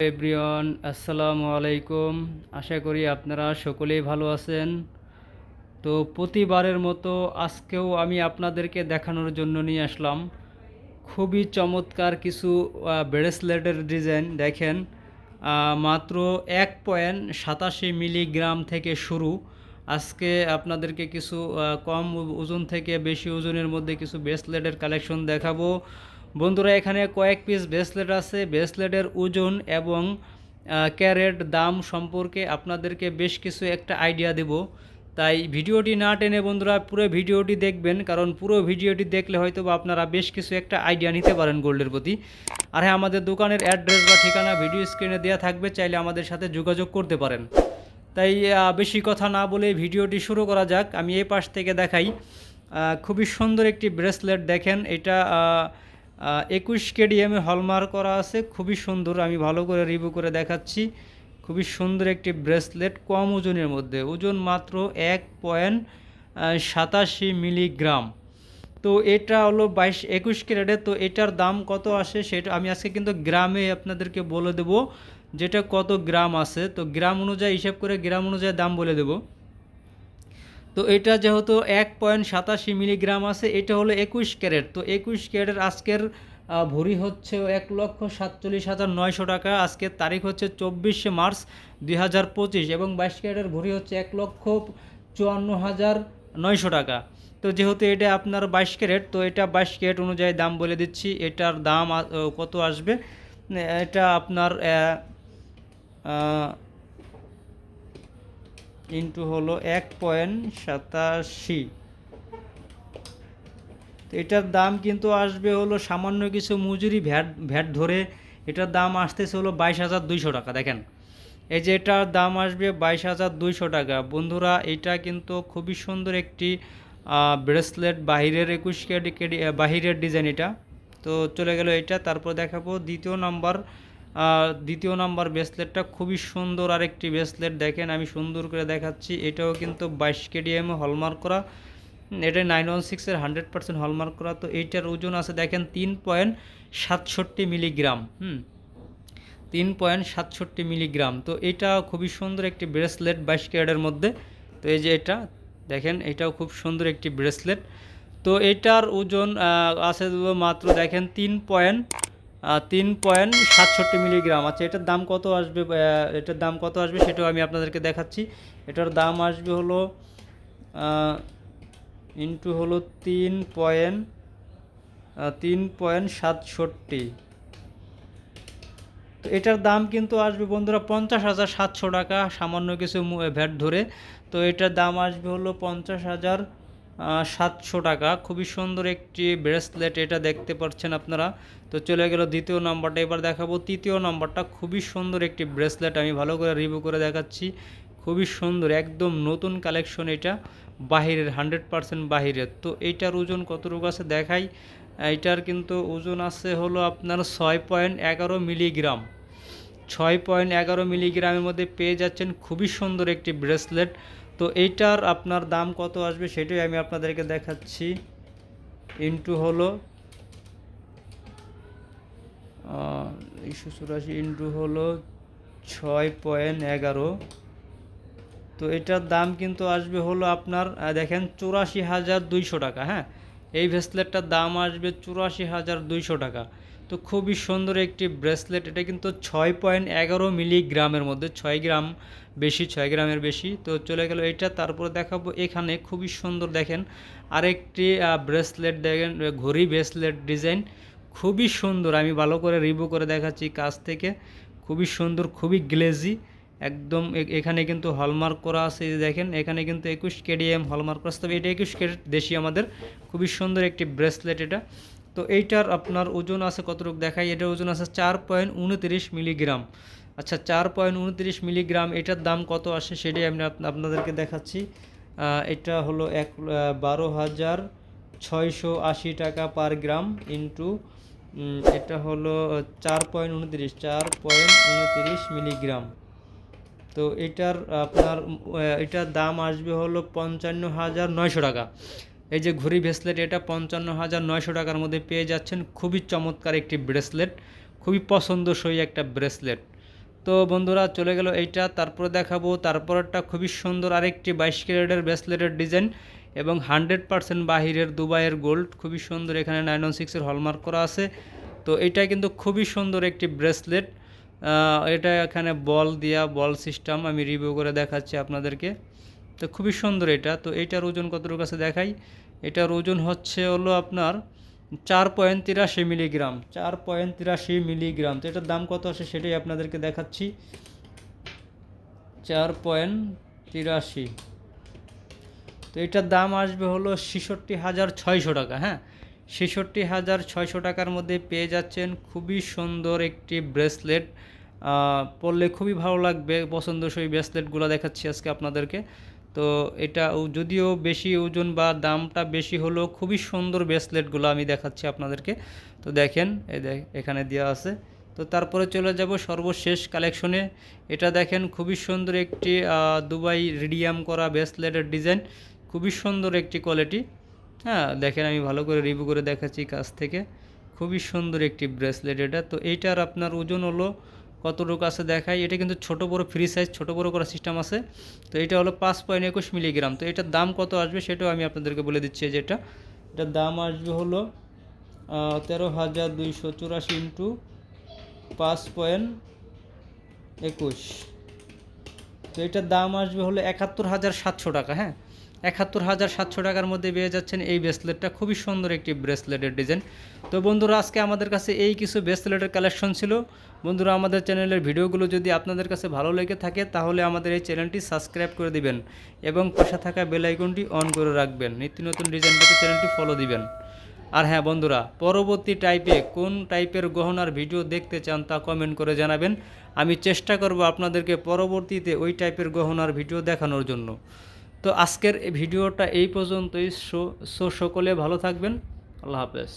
Everyone, আসসালামু আলাইকুম। আশা করি আপনারা সকলেই ভালো আছেন। তো প্রতিবারের মতো আজকেও আমি আপনাদেরকে দেখানোর জন্য নিয়ে আসলাম। খুবই চমৎকার কিছু ব্রেসলেটের ডিজাইন, দেখেন। মাত্র এক পয়েন্ট সাতাশি মিলিগ্রাম থেকে শুরু। আজকে আপনাদেরকে কিছু কম ওজন থেকে বেশি ওজনের মধ্যে কিছু ব্রেসলেটের কালেকশন দেখাবো। বন্ধুরা, এখানে কয়েক পিস ব্রেসলেট আছে। ব্রেসলেটের ওজন এবং ক্যারেট দাম সম্পর্কে আপনাদেরকে বেশ কিছু একটা আইডিয়া দেব। তাই ভিডিওটি না টেনে বন্ধুরা, পুরো ভিডিওটি দেখবেন, কারণ পুরো ভিডিওটি দেখলে হয়তো বা আপনারা বেশ কিছু একটা আইডিয়া নিতে পারেন গোল্ডের প্রতি। আর হ্যাঁ আমাদের দোকানের অ্যাড্রেস বা ঠিকানা ভিডিও স্ক্রিনে দেওয়া থাকবে, চাইলে আমাদের সাথে যোগাযোগ করতে পারেন। তাই বেশি কথা না বলে ভিডিওটি শুরু করা যাক। আমি এই পাশ থেকে দেখাই। খুবই সুন্দর একটি ব্রেসলেট দেখেন। এটা একুশ কেডিএমে হলমার্ক করা আছে, খুবই সুন্দর, আমি ভালো করে রিভিউ করে দেখাচ্ছি। খুবই সুন্দর একটি ব্রেসলেট কম ওজনের মধ্যে, ওজন মাত্র এক পয়েন্ট সাতাশি মিলিগ্রাম তো এটা হলো বাইশ, একুশ ক্যারেটের তো এটার দাম কত আসে সেটা আমি আজকে কিন্তু গ্রামে আপনাদেরকে বলে দেব, যেটা কত গ্রাম আছে, তো গ্রাম অনুযায়ী, হিসাব করে গ্রাম অনুযায়ী দাম বলে দেব। তো এটা যেহেতু এক পয়েন্ট সাতাশি মিলিগ্রাম আছে, এটা হলো একুশ ক্যারেট। তো একুশ ক্যারেটের আজকের ভরি হচ্ছে এক লক্ষ সাতচল্লিশ হাজার নয়শো টাকা। আজকের তারিখ হচ্ছে চব্বিশে মার্চ দুই হাজার পঁচিশ এবং বাইশ ক্যারেটের ভরি হচ্ছে এক লক্ষ চুয়ান্ন হাজার নয়শো টাকা। তো যেহেতু এটা আপনার বাইশ ক্যারেট, তো এটা বাইশ ক্যারেট অনুযায়ী দাম বলে দিচ্ছি। এটার দাম কত আসবে? এটা আপনার ইন্টু হলো এক পয়েন্ট সাতাশি। তো এটার দাম কিন্তু আসবে হলো সামান্য কিছু মজুরি ভ্যাট ভ্যাট ধরে এটার দাম আসতেছে হলো বাইশ হাজার দুইশো টাকা, দেখেন। এই যে এটার দাম আসবে বাইশ হাজার দুইশো টাকা। বন্ধুরা, এটা কিন্তু খুবই সুন্দর একটি ব্রেসলেট, বাহিরের একুশ কেডি কেডি বাহিরের ডিজাইন এটা। তো চলে গেল এটা, তারপর দেখাবো দ্বিতীয় নাম্বার দ্বিতীয় নাম্বার ব্রেসলেটটা খুবই সুন্দর আরেকটি ব্রেসলেট দেখেন, আমি সুন্দর করে দেখাচ্ছি। এটাও কিন্তু বাইশ কেডিএম হলমার্ক করা। এটা নাইন ওয়ান সিক্সের হান্ড্রেড পার্সেন্ট হলমার্ক করা। তো এইটার ওজন আছে দেখেন তিন পয়েন্ট সাতষট্টি মিলিগ্রাম হুম, তিন পয়েন্ট সাতষট্টি মিলিগ্রাম তো এটা খুবই সুন্দর একটি ব্রেসলেট বাইশ ক্যারেটের মধ্যে। তো এই যে এটা, দেখেন, এটাও খুব সুন্দর একটি ব্রেসলেট তো এটার ওজন আছে মাত্র দেখেন তিন পয়েন্ট তিন পয়েন্ট সাতষট্টি মিলিগ্রাম। আচ্ছা এটার দাম কত আসবে? এটার দাম কত আসবে সেটাও আমি আপনাদেরকে দেখাচ্ছি। এটার দাম আসবে হলো ইন্টু হলো তিন পয়েন্ট তিন পয়েন্ট সাতষট্টি। তো এটার দাম কিন্তু আসবে বন্ধুরা পঞ্চাশ হাজার সাতশো টাকা, সামান্য কিছু ভ্যাট ধরে। তো এটার দাম আসবে হলো পঞ্চাশ হাজার সাতশো টাকা। খুবই সুন্দর একটি ব্রেসলেট এটা দেখতে পাচ্ছেন আপনারা। তো চলে গেল দ্বিতীয় নাম্বারটা। এবার দেখাবো তৃতীয় নাম্বারটা। খুবই সুন্দর একটি ব্রেসলেট আমি ভালো করে রিভিউ করে দেখাচ্ছি। খুবই সুন্দর, একদম নতুন কালেকশন এটা। বাহিরের হান্ড্রেড পারসেন্ট বাহিরের। তো এইটার ওজন কতটুকু আছে দেখাই। এইটার কিন্তু ওজন আছে হলো আপনার ছয় পয়েন্ট এগারো মিলিগ্রাম ছয় পয়েন্ট এগারো মিলিগ্রামের মধ্যে পেয়ে যাচ্ছেন। খুবই সুন্দর একটি ব্রেসলেট তো এইটার আপনার দাম কত আসবে সেটাই আমি আপনাদেরকে দেখাচ্ছি। ইন্টু হলো একশো চুরাশি ইন্টু হলো ছয় পয়েন্ট এগারো। তো এটার দাম কিন্তু আসবে হলো আপনার দেখেন চুরাশি হাজার দুইশো টাকা হ্যাঁ? এই ব্রেসলেটটার দাম আসবে চুরাশি হাজার দুইশো টাকা। তো খুবই সুন্দর একটি ব্রেসলেট। এটা কিন্তু ছয় পয়েন্ট এগারো মিলিগ্রামের মধ্যে, ছয় গ্রাম বেশি, ছয় গ্রামের বেশি। তো চলে গেল এটা, তারপরে দেখাবো এখানে, খুবই সুন্দর দেখেন। আরেকটি ব্রেসলেট দেখেন, ঘড়ি ব্রেসলেট ডিজাইন। খুবই সুন্দর, আমি ভালো করে রিভিউ করে দেখাচ্ছি কাছ থেকে। খুবই সুন্দর, খুবই গ্লেজি। একদম এখানে কিন্তু হলমার্ক করা আছে দেখেন, এখানে কিন্তু একুশ কেডিএম হলমার্ক করা আছে। তবে এটা একুশ ক্যারেট দেশি আমাদের। খুবই সুন্দর একটি ব্রেসলেট এটা। তো এইটার আপনার ওজন আছে কতটুকু দেখাই? এটার ওজন আছে চার পয়েন্ট উনতিরিশ মিলিগ্রাম। আচ্ছা চার পয়েন্ট উনতিরিশ মিলিগ্রাম, এটার দাম কত আসে সেটাই আমি আপনাদেরকে দেখাচ্ছি। এটা হলো এক বারো হাজার ছয়শো আশি টাকা পার গ্রাম ইন্টু এটা হলো চার পয়েন্ট উনত্রিশ, চার পয়েন্ট উনতিরিশ মিলিগ্রাম। তো এটার আপনার এটার দাম আসবে হলো পঞ্চান্ন হাজার নয়শো টাকা। এই যে ঘড়ি ব্রেসলেট এটা পঞ্চান্ন হাজার নয়শো টাকার মধ্যে পেয়ে যাচ্ছেন। খুবই চমৎকার একটি ব্রেসলেট খুবই পছন্দসই একটা ব্রেসলেট তো বন্ধুরা, চলে গেল এইটা, তারপরে দেখাবো। তারপরেরটা খুবই সুন্দর আরেকটি বাইশ ক্যারেটের ব্রেসলেটের ডিজাইন এবং হান্ড্রেড পার্সেন্ট বাহিরের দুবাইয়ের গোল্ড খুবই সুন্দর। এখানে নাইন ওয়ান সিক্সের হলমার্ক করা আছে। তো এটা কিন্তু খুবই সুন্দর একটি ব্রেসলেট এটা এখানে বল দিয়া বল সিস্টেম আমি রিভিউ করে দেখাচ্ছি আপনাদেরকে। তো খুবই সুন্দর এটা। তো এইটার ওজন কতটুকু কাছে দেখাই? এটার ওজন হচ্ছে হলো আপনার চার পয়েন্ট তিরাশি মিলিগ্রাম, চার পয়েন্ট তিরাশি মিলিগ্রাম। তো এটার দাম কত আসে সেটাই আপনাদেরকে দেখাচ্ছি। চার পয়েন্ট তিরাশি। তো এটার দাম আসবে হলো ছেষট্টি হাজার ছয়শো টাকা হ্যাঁ? ছেষট্টি হাজার ছয়শো টাকার মধ্যে পেয়ে যাচ্ছেন খুবই সুন্দর একটি ব্রেসলেট। পরলে খুবই ভালো লাগবে, পছন্দসই ব্রেসলেটগুলো দেখাচ্ছি আজকে আপনাদেরকে। তো এটা যদিও বেশি ওজন বা দামটা বেশি হলেও খুবই সুন্দর ব্রেসলেটগুলো আমি দেখাচ্ছি আপনাদেরকে। তো দেখেন, এই দেখ, এখানে দেওয়া আছে। তো তারপরে চলে যাব সর্বশেষ কালেকশনে। এটা দেখেন, খুবই সুন্দর একটি দুবাই রিডিয়াম করা ব্রেসলেটের ডিজাইন। খুবই সুন্দর একটি কোয়ালিটি। হ্যাঁ দেখেন, আমি ভালো করে রিভিউ করে দেখাচ্ছি কাছ থেকে। খুবই সুন্দর একটি ব্রেসলেট এটা। তো এইটার আপনার ওজন হলো কতটুকু আছে দেখাই। এটা কিন্তু ছোট বড় ফ্রি সাইজ ছোট বড় করার সিস্টেম আছে। তো এটা হলো পাঁচ পয়েন্ট একুশ মিলিগ্রাম তো এটার দাম কত আসবে সেটাও আমি আপনাদেরকে বলে দিচ্ছি যে এটা। এটার দাম আসবে হলো তেরো হাজার দুইশো চুরাশি ইন্টু পাঁচ পয়েন্ট একুশ। তো এটার দাম আসবে হলো একাত্তর হাজার সাতশো টাকা হ্যাঁ? একাত্তর হাজার সাতশো টাকার মধ্যে পেয়ে যাচ্ছেন এই ব্রেসলেটটা। খুবই সুন্দর একটি ব্রেসলেটের ডিজাইন। তো বন্ধুরা, আজকে আমাদের কাছে এই কিছু ব্রেসলেটের কালেকশন ছিল। বন্ধুরা, আমাদের চ্যানেলের ভিডিওগুলো যদি আপনাদের কাছে ভালো লেগে থাকে, তাহলে আমাদের এই চ্যানেলটি সাবস্ক্রাইব করে দিবেন এবং পাশে থাকা বেল আইকনটি অন করে রাখবেন। নিত্য নতুন ডিজাইন পেতে চ্যানেলটি ফলো দিবেন। আর হ্যাঁ বন্ধুরা, পরবর্তী টাইপে কোন টাইপের গহনার ভিডিও দেখতে চান তা কমেন্ট করে জানাবেন। আমি চেষ্টা করব আপনাদেরকে পরবর্তীতে ওই টাইপের গহনার ভিডিও দেখানোর জন্য। তো আজকের ভিডিওটা এই পর্যন্তই। সো সকলে ভালো থাকবেন। আল্লাহ হাফেজ।